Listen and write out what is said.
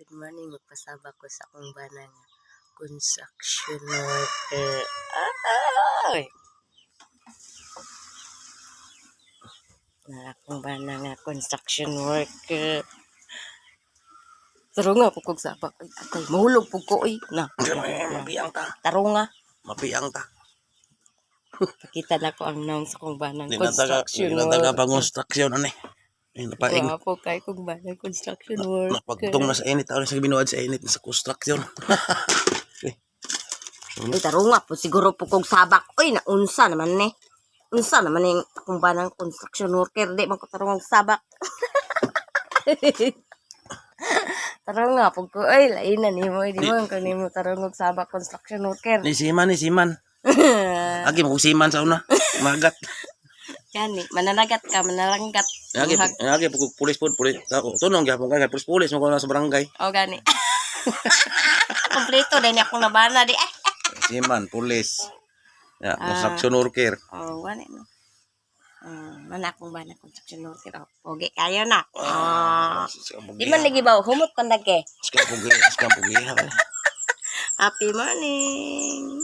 Good morning. Magpasaba ko sa akong banang construction worker. Ay! Na akong banang construction worker. Taro nga po kong sabak. Ay, atay, mahulog po ko. Ay, na. Mapiyang ta. Taro nga. Mapiyang ta. Pakita na ko ang naong sa kong banang construction di na taga worker. pangonstruksyon ani. Ay, napaing. Wapo kay kong banang construction worker. Napagtong na sa init. Ako sa binuad sa init sa construction. Eh, Ay, taro nga po, siguro po kong sabak. Uy, naunsa naman ne. Unsa naman yung akong banang construction worker. Di man ko taro nga sabak. taro nga po ko. Ay, lain na ni mo. Di mo ko ni mo taro nga sabak construction worker. Ni Siman, ni Siman. Agi mo Siman sa una. Magat. Gani, mananagat ka, manalanggat. Agi, Buhag. agi po pulis po, pulis. Ako, tunong gyapon ka, pulis pulis mo ko na sa barangay. O, gani. Kompleto din akong nabana di. Siman, pulis. Ya, Ah. construction worker. Oh, gani no. Um, mana akong banang construction worker. Oh, pogi kayo na. Ah. Di man lagi ba humot pa nage. Sekarang pugi, sekarang pugi. Happy morning.